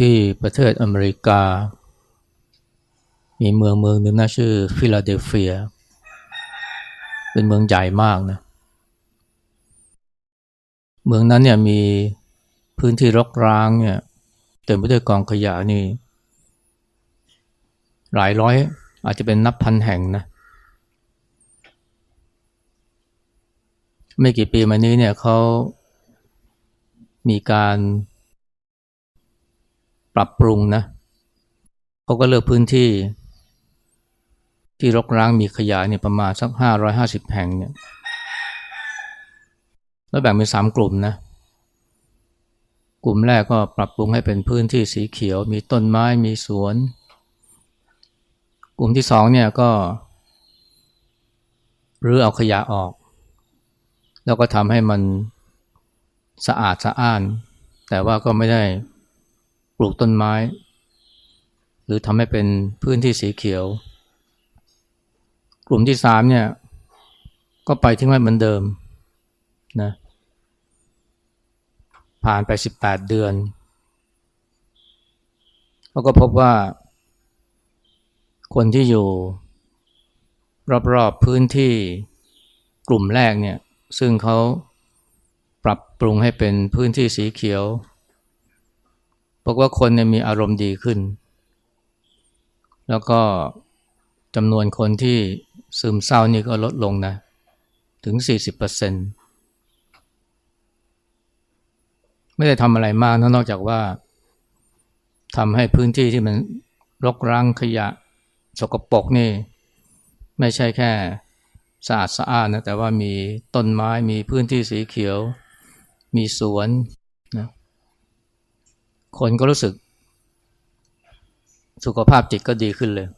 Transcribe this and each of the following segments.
ที่ประเทศอเมริกา มีเมืองเมืองหนึ่งนะชื่อฟิลาเดลเฟีย เป็นเมืองใหญ่มากนะ เมืองนั้นเนี่ยมีพื้นที่รกร้างเนี่ยเต็มไปด้วยกองขยะนี่ หลายร้อยอาจจะเป็นนับพันแห่งนะ ไม่กี่ปีมานี้เนี่ยเขามีการ ปรับปรุงนะเขาก็เลือกพื้นที่ ที่รกร้างมีขยะเนี่ยประมาณสักห้าร้อยห้าสิบแห่งเนี่ยแล้วแบ่งเป็นสามกลุ่มนะกลุ่มแรกก็ปรับปรุงให้เป็นพื้นที่สีเขียว มีต้นไม้มีสวน กลุ่มที่สองเนี่ยก็รื้อเอาขยะออก แล้วก็ทำให้มันสะอาดสะอ้าน แต่ว่าก็ไม่ได้ ปลูกต้นไม้ หรือทำให้เป็นพื้นที่สีเขียว กลุ่มที่สามเนี่ย ก็ไปทิ้งไว้เหมือนเดิมนะผ่านไปสิบแปดเดือนเขาก็พบว่า คนที่อยู่รอบๆพื้นที่กลุ่มแรกเนี่ย ซึ่งเขาปรับปรุงให้เป็นพื้นที่สีเขียว บอกว่าคนเนี่ยมีอารมณ์ดีขึ้น แล้วก็จำนวนคนที่ซึมเศร้านี่ก็ลดลงนะ ถึง 40%ไม่ได้ทำอะไรมากนอกจากว่าทำให้พื้นที่ที่มันรกร้างขยะสกปรกนี่ ไม่ใช่แค่สะอาดสะอาดนะแต่ว่ามีต้นไม้มีพื้นที่สีเขียว มีสวน คนก็รู้สึก สุขภาพจิตก็ดีขึ้นเลย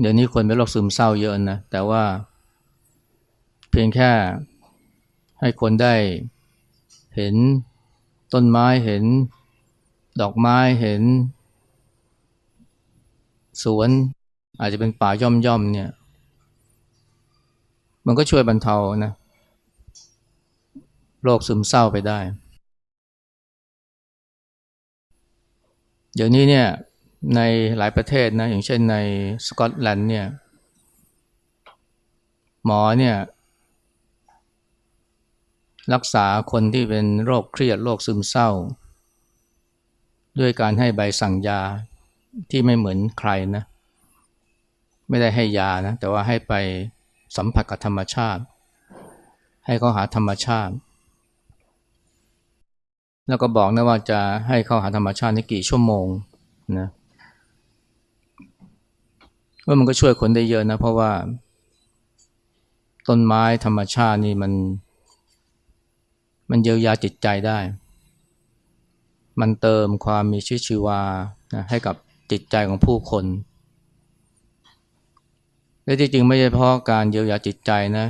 เดี๋ยวนี้คนเป็นโรคซึมเศร้าเยอะนะ แต่ว่า เพียงแค่ให้คนได้เห็นต้นไม้เห็น ดอกไม้เห็น สวน อาจจะเป็นป่าย่อมย่อมเนี่ย มันก็ช่วยบรรเทานะโรคซึมเศร้าไปได้ เดี๋ยวนี้เนี่ยในหลายประเทศนะอย่างเช่นในสกอตแลนด์เนี่ยหมอเนี่ยรักษาคนที่เป็นโรคเครียดโรคซึมเศร้า ด้วยการให้ใบสั่งยาที่ไม่เหมือนใครนะไม่ได้ให้ยานะแต่ว่าให้ไปสัมผัสกับธรรมชาติ ให้เขาหาธรรมชาติ แล้วก็บอกนะว่าจะให้เข้าหาธรรมชาติในกี่ชั่วโมงนะว่ามันก็ช่วยคนได้เยอะนะ เพราะว่า ต้นไม้ธรรมชาตินี่มัน มันเยียวยาจิตใจได้ มันเติมความมีชีวิตชีวานะให้กับจิตใจของผู้คนและจริงๆไม่ใช่เพราะการเยียวยาจิตใจนะ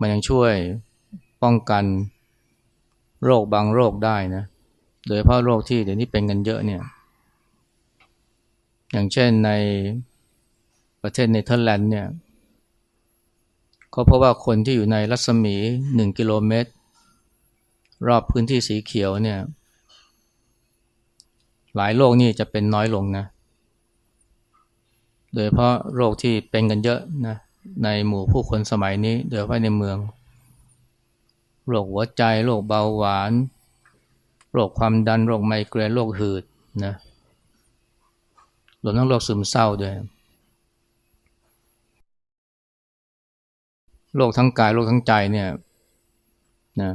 มันยังช่วยป้องกัน โรคบางโรคได้นะ โดยเพราะโรคที่เดี๋ยวนี้เป็นกันเยอะเนี่ย อย่างเช่นในประเทศเนเธอร์แลนด์เนี่ยเขาพบว่าคนที่อยู่ในรัศมีหนึ่งกิโลเมตร รอบพื้นที่สีเขียวเนี่ย หลายโรคนี่จะเป็นน้อยลงนะ โดยเพราะโรคที่เป็นกันเยอะนะในหมู่ผู้คนสมัยนี้ โดยเฉพาะในเมือง โรคหัวใจ โรคเบาหวาน โรคความดัน โรคไมเกรน โรคหืดนะรวมทั้งโรคซึมเศร้าด้วย โรคทั้งกาย โรคทั้งใจเนี่ยนะ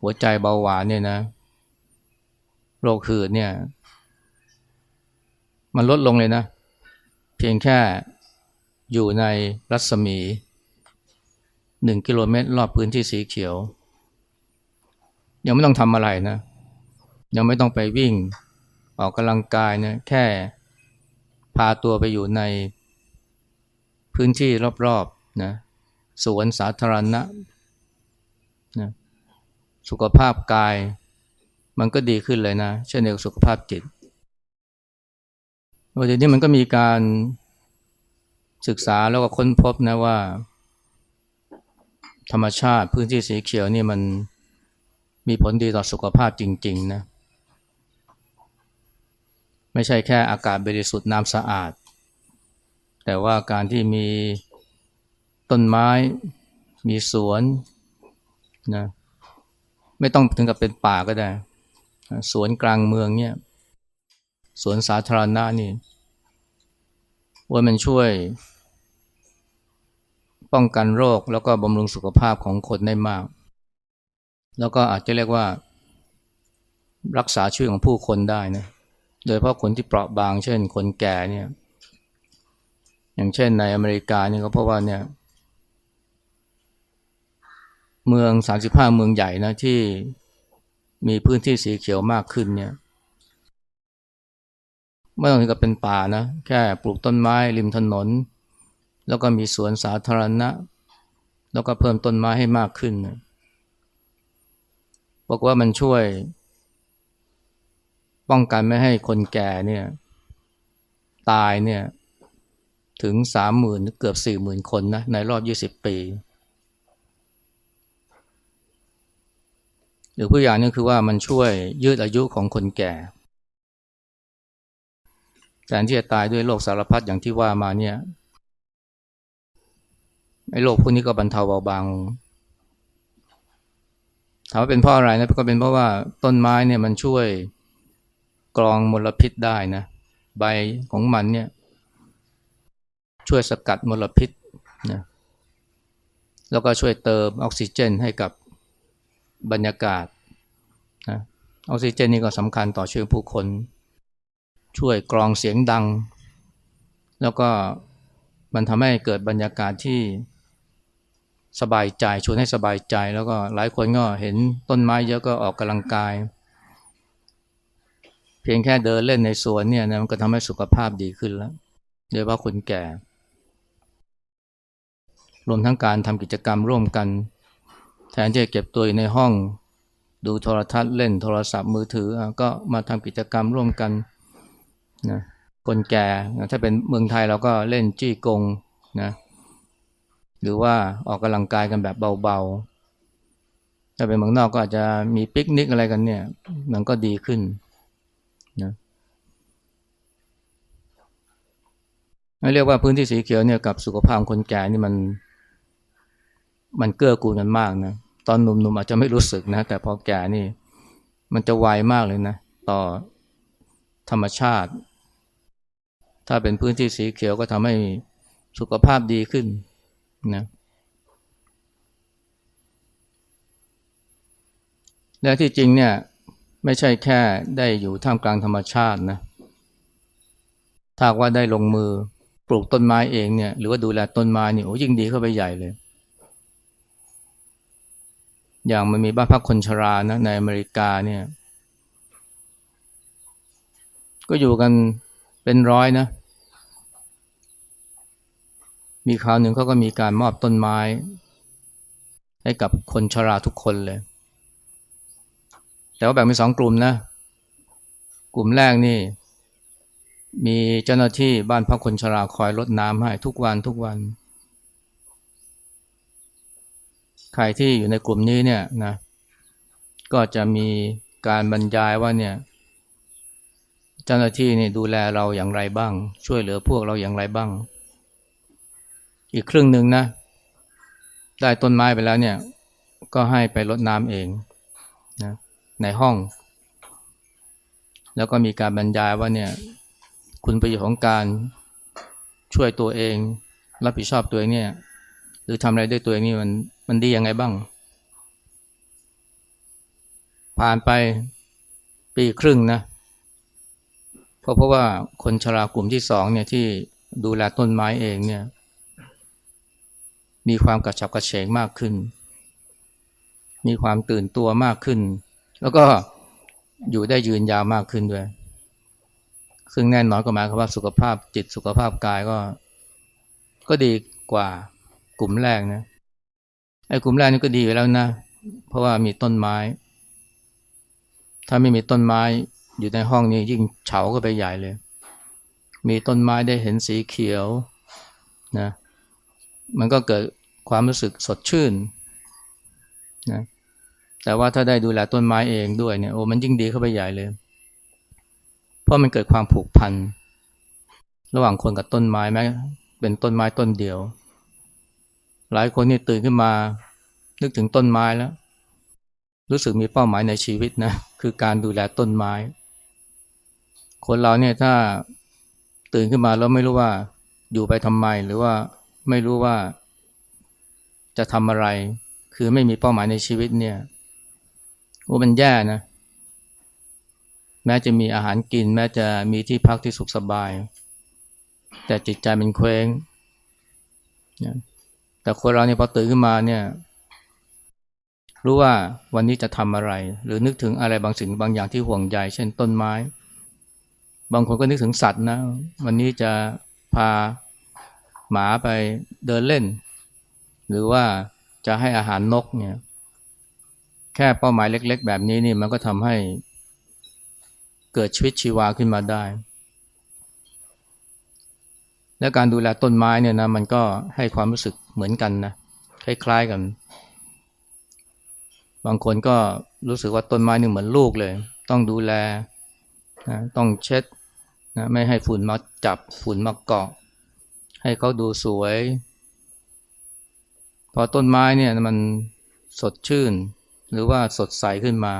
หัวใจเบาหวานเนี่ยนะ โรคหืดเนี่ย มันลดลงเลยนะ เพียงแค่อยู่ในรัศมีหนึ่งกิโลเมตร รอบพื้นที่สีเขียว ยังไม่ต้องทำอะไรนะ ยังไม่ต้องไปวิ่ง ออกกำลังกายนะแค่พาตัวไปอยู่ในพื้นที่รอบๆนะสวนสาธารณะนะสุขภาพกายมันก็ดีขึ้นเลยนะ เช่นเดียวกับสุขภาพจิตวันนี้มันก็มีการศึกษาแล้วก็ค้นพบนะว่า ธรรมชาติพื้นที่สีเขียวนี่มัน มีผลดีต่อสุขภาพจริงๆนะไม่ใช่แค่อากาศบริสุทธิ์น้ำสะอาด แต่ว่าการที่มีต้นไม้ มีสวนนะไม่ต้องถึงกับเป็นป่าก็ได้ สวนกลางเมืองเนี่ยสวนสาธารณะนี่ว่ามันช่วย ป้องกันโรคแล้วก็บำรุงสุขภาพของคนได้มาก แล้วก็อาจจะเรียกว่า รักษาชีวิตของผู้คนได้นะโดยเฉพาะคนที่เปราะบาง เช่น คนแก่เนี่ย อย่างเช่นในอเมริกาเนี่ยก็เพราะว่าเนี่ยเมือง 35 เมืองใหญ่นะที่มีพื้นที่สีเขียวมากขึ้นเนี่ยไม่ต้องถึงกับเป็นป่านะ แค่ปลูกต้นไม้ริมถนน แล้วก็มีสวนสาธารณะ แล้วก็เพิ่มต้นไม้ให้มากขึ้นนะ บอกว่ามันช่วย ป้องกันไม่ให้คนแก่เนี่ย ตายเนี่ย ถึงสามหมื่นเกือบสี่หมื่นคนนะในรอบยี่สิบปี หรือผู้อย่างนึงคือว่ามันช่วยยืดอายุของคนแก่แทนที่จะตายด้วยโรคสารพัดอย่างที่ว่ามาเนี่ยไอ้โรคพวกนี้ก็บรรเทาเบาบาง ถามว่าเป็นเพราะอะไรนะก็เป็นเพราะว่าต้นไม้เนี่ยมันช่วยกรองมลพิษได้นะ ใบของมันเนี่ย ช่วยสกัดมลพิษนะแล้วก็ช่วยเติมออกซิเจนให้กับบรรยากาศนะออกซิเจนนี่ก็สำคัญต่อชีวิตผู้คน ช่วยกรองเสียงดัง แล้วก็มันทำให้เกิดบรรยากาศที่ สบายใจชวนให้สบายใจ แล้วก็หลายคนก็เห็นต้นไม้เยอะก็ออกกำลังกาย เพียงแค่เดินเล่นในสวนเนี่ยนะมันก็ทำให้สุขภาพดีขึ้นแล้วโดยเฉพาะคนแก่ รวมทั้งการทำกิจกรรมร่วมกัน แทนที่จะเก็บตัวอยู่ในห้อง ดูโทรทัศน์เล่นโทรศัพท์มือถือก็มาทำกิจกรรมร่วมกันนะคนแก่ถ้าเป็นเมืองไทยเราก็เล่นจี้กงนะ หรือว่าออกกำลังกายกันแบบเบาๆ ถ้าเป็นเมืองนอกก็อาจจะมีปิกนิกอะไรกันเนี่ย มันก็ดีขึ้นนะเรียกว่าพื้นที่สีเขียวเนี่ยกับสุขภาพคนแก่นี่มัน มันเกื้อกูลกันมากนะ ตอนหนุ่มๆอาจจะไม่รู้สึกนะ แต่พอแก่นี่ มันจะไวมากเลยนะ ต่อธรรมชาติ ถ้าเป็นพื้นที่สีเขียวก็ทำให้สุขภาพดีขึ้น นะและที่จริงเนี่ยไม่ใช่แค่ได้อยู่ท่ามกลางธรรมชาตินะถ้าว่าได้ลงมือปลูกต้นไม้เองเนี่ยหรือว่าดูแลต้นไม้นี่โอ้ยิ่งดีเข้าไปใหญ่เลย อย่างมันมีบ้านพักคนชรานะในอเมริกาเนี่ย ก็อยู่กันเป็นร้อยนะ มีคราวหนึ่งเขาก็มีการมอบต้นไม้ ให้กับคนชราทุกคนเลย แต่ว่าแบ่งเป็นสองกลุ่มนะ กลุ่มแรกนี่ มีเจ้าหน้าที่บ้านพักคนชราคอยรดน้ำให้ทุกวันทุกวัน ใครที่อยู่ในกลุ่มนี้เนี่ยนะ ก็จะมีการบรรยายว่าเนี่ยเจ้าหน้าที่นี่ดูแลเราอย่างไรบ้าง ช่วยเหลือพวกเราอย่างไรบ้าง อีกครึ่งหนึ่งนะ ได้ต้นไม้ไปแล้วเนี่ย ก็ให้ไปรดน้ำเองนะในห้อง แล้วก็มีการบรรยายว่าเนี่ย คุณประโยชน์ของการช่วยตัวเอง รับผิดชอบตัวเองเนี่ย หรือทำอะไรด้วยตัวเองนี่มันมันดียังไงบ้าง ผ่านไปปีครึ่งนะเพราะเพราะว่าคนชรากลุ่มที่สองเนี่ยที่ดูแลต้นไม้เองเนี่ย มีความกระฉับกระเฉงมากขึ้น มีความตื่นตัวมากขึ้น แล้วก็อยู่ได้ยืนยาวมากขึ้นด้วย ซึ่งแน่นอนก็หมายความว่าสุขภาพจิตสุขภาพกายก็ ก็ดีกว่ากลุ่มแรกนะ ไอ้กลุ่มแรกนี่ก็ดีอยู่แล้วนะ เพราะว่ามีต้นไม้ ถ้าไม่มีต้นไม้อยู่ในห้องนี้ยิ่งเฉาก็ไปใหญ่เลย มีต้นไม้ได้เห็นสีเขียวนะ มันก็เกิด ความรู้สึกสดชื่นนะแต่ว่าถ้าได้ดูแลต้นไม้เองด้วยเนี่ยโอ้มันยิ่งดีเข้าไปใหญ่เลย เพราะมันเกิดความผูกพันระหว่างคนกับต้นไม้แม้เป็นต้นไม้ต้นเดียว หลายคนนี่ตื่นขึ้นมา นึกถึงต้นไม้แล้ว รู้สึกมีเป้าหมายในชีวิตนะคือการดูแลต้นไม้ คนเราเนี่ยถ้าตื่นขึ้นมาแล้วไม่รู้ว่าอยู่ไปทำไมหรือว่าไม่รู้ว่า จะทำอะไร คือไม่มีเป้าหมายในชีวิตเนี่ยโอ้มันแย่นะ แม้จะมีอาหารกิน แม้จะมีที่พักที่สุขสบาย แต่จิตใจมันเคว้งแต่คนเราเนี่ยพอตื่นขึ้นมาเนี่ย รู้ว่าวันนี้จะทำอะไร หรือนึกถึงอะไรบางสิ่งบางอย่างที่ห่วงใยเช่นต้นไม้ บางคนก็นึกถึงสัตว์นะ วันนี้จะพาหมาไปเดินเล่น หรือว่าจะให้อาหารนกเนี่ย แค่เป้าหมายเล็ก ๆ แบบนี้นี่มันก็ทำให้เกิดชีวิตชีวาขึ้นมาได้ และการดูแลต้นไม้เนี่ยนะมันก็ให้ความรู้สึกเหมือนกันนะคล้าย ๆกัน บางคนก็รู้สึกว่าต้นไม้นี่เหมือนลูกเลย ต้องดูแลนะต้องเช็ดนะไม่ให้ฝุ่นมาจับฝุ่นมาเกาะ ให้เขาดูสวย พอต้นไม้เนี่ยมันสดชื่น หรือว่าสดใสขึ้นมา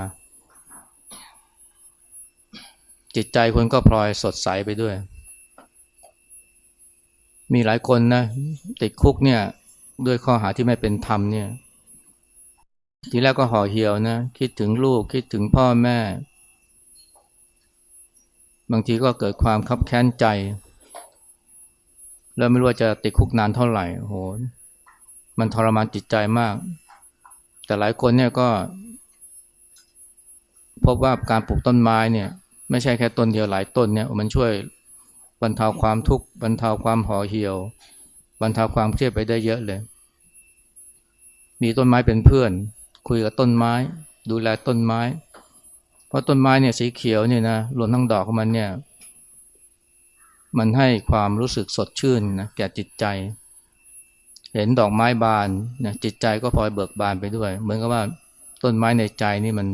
จิตใจคนก็พลอยสดใสไปด้วย มีหลายคนนะติดคุกเนี่ยด้วยข้อหาที่ไม่เป็นธรรมเนี่ยทีแรกก็ห่อเหี่ยวนะ คิดถึงลูกคิดถึงพ่อแม่ บางทีก็เกิดความคับแค้นใจ แล้วไม่รู้ว่าจะติดคุกนานเท่าไหร่โห มันทรมานจิตใจมาก แต่หลายคนเนี่ยก็ พบว่าการปลูกต้นไม้เนี่ย ไม่ใช่แค่ต้นเดียวหลายต้นเนี่ย มันช่วยบรรเทาความทุกข์บรรเทาความห่อเหี่ยว บรรเทาความเครียดไปได้เยอะเลย มีต้นไม้เป็นเพื่อน คุยกับต้นไม้ ดูแลต้นไม้ เพราะต้นไม้เนี่ยสีเขียวเนี่ยนะรวมทั้งดอกของมันเนี่ย มันให้ความรู้สึกสดชื่นนะแก่จิตใจ เห็นดอกไม้บานนะจิตใจก็พลอยเบิกบานไปด้วย เหมือนกับว่าต้นไม้ในใจนี่มัน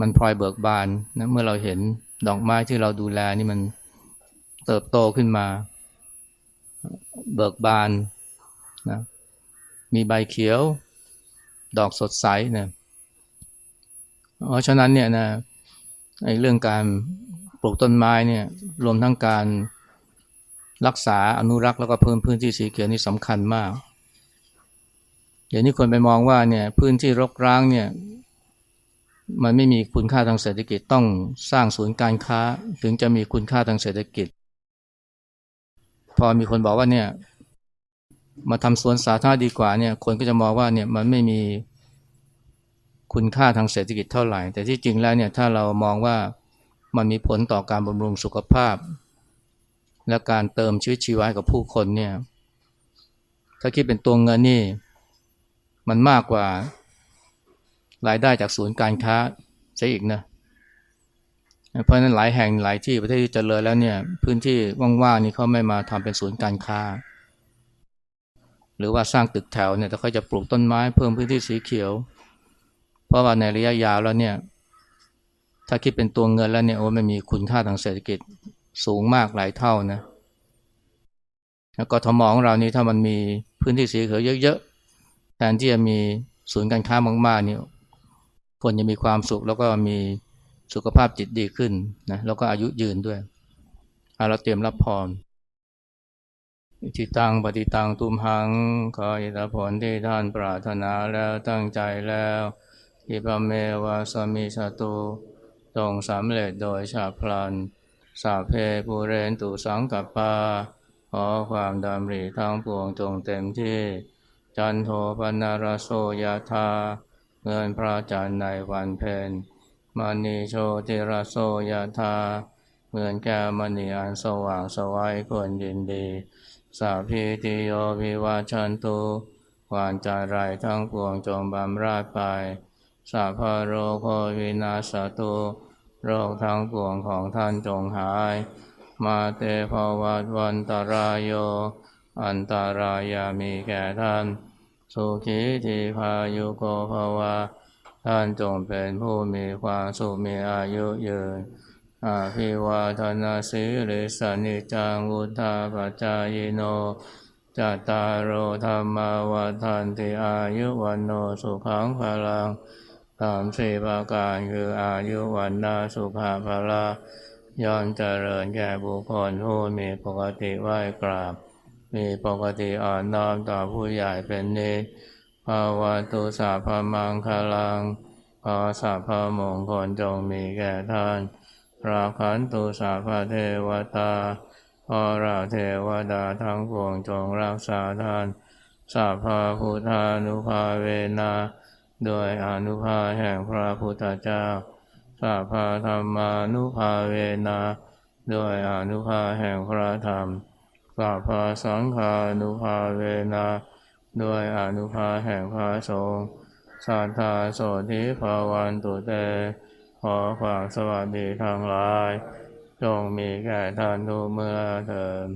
มันพลอยเบิกบานนะเมื่อเราเห็นดอกไม้ที่เราดูแลนี่มันเติบโตขึ้นมา เบิกบานนะมีใบเขียว ดอกสดใสนะเพราะฉะนั้นเนี่ยนะไอ้เรื่องการปลูกต้นไม้เนี่ยรวมทั้งการ รักษาอนุรักษ์แล้วก็เพิ่มพื้นที่สีเขียวนี่สำคัญมากเดี๋ยวนี้คนไปมองว่าเนี่ยพื้นที่รกร้างเนี่ยมันไม่มีคุณค่าทางเศรษฐกิจต้องสร้างศูนย์การค้าถึงจะมีคุณค่าทางเศรษฐกิจ พอมีคนบอกว่าเนี่ยมาทำสวนสาธารณะดีกว่าเนี่ยคนก็จะมองว่าเนี่ยมันไม่มีคุณค่าทางเศรษฐกิจเท่าไหร่ แต่ที่จริงแล้วเนี่ยถ้าเรามองว่ามันมีผลต่อการบำรุงสุขภาพ และการเติมชีวิตชีวากับผู้คนเนี่ย ถ้าคิดเป็นตัวเงินนี่ มันมากกว่ารายได้จากศูนย์การค้าซะอีกนะ เพราะนั้นหลายแห่งหลายที่ประเทศที่เจริญแล้วเนี่ย พื้นที่ว่างๆนี่เขาไม่มาทำเป็นศูนย์การค้า หรือว่าสร้างตึกแถวเนี่ยแต่เขาจะปลูกต้นไม้เพิ่มพื้นที่สีเขียว เพราะว่าในระยะยาวแล้วเนี่ย ถ้าคิดเป็นตัวเงินแล้วเนี่ยโอ้มันมีคุณค่าทางเศรษฐกิจ สูงมากหลายเท่านะแล้วก็ทมของเรานี่ถ้ามันมีพื้นที่สีเขียวเยอะๆแทนที่จะมีศูนย์การค้ามากๆนี่คนจะมีความสุขแล้วก็มีสุขภาพจิตดีขึ้นนะแล้วก็อายุยืนด้วยเอาเราเตรียมรับพรอิทิตังปฏิตังตุมหังขออิทธผลที่ท่านปรารถนาแล้วตั้งใจแล้วอิปเมวะสมิชาตุตรงสำเร็จโดยชาพลัน สาเพปูเรนตุสังกัปปาขอความดำริทั้งปวงจงเต็มที่ จันโทปนารโสยธาเงินพระจันทร์ในวันเพ็ญมณีโชติรโสยธาเหมือนแก้วมณีอันสว่างสวัยควรยินดี สาพีติโยวิวาชันตุวานจารายทั้งปวงจงบำราดไป สาพโรโควินาสตุ โรคทั้งปวงของท่านจงหาย มาเตภวัตวันตรายโย อันตารายามีแก่ท่าน สุขีทีพายุโกภวะท่านจงเป็นผู้มีความสุขมีอายุยืนอาภิวาทนาสิริสนิจังวุธาปจายโนจัตตารโอธรรมาวาทันติอายุวันโนสุขังพลัง สามสี่ประการคืออายุวันนาสุภาละย่อมเจริญแก่บุคคลผู้มีปกติไหว้กราบ มีปกติอ่อนน้อมต่อผู้ใหญ่เป็นนิจภาวะตุสัพมังคลังขอสัพมงคลจงมีแก่ท่าน ราคันตุสัพเทวตาขอราเทวดาทั้งปวงจงรักษาท่านสัพพพุทธานุภาเวนะ โดยอนุภาแห่งพระพุทธเจ้าสัพพธรรมานุภาเวนะโดยอนุภาแห่งพระธรรมสัพพสังฆานุภาเวนะโดยอนุภาแห่งพระสงฆ์สัทธาโสธิภาวันตุเต ขอความสวัสดีทั้งหลาย จงมีแก่ท่านทุกเมื่อเถิด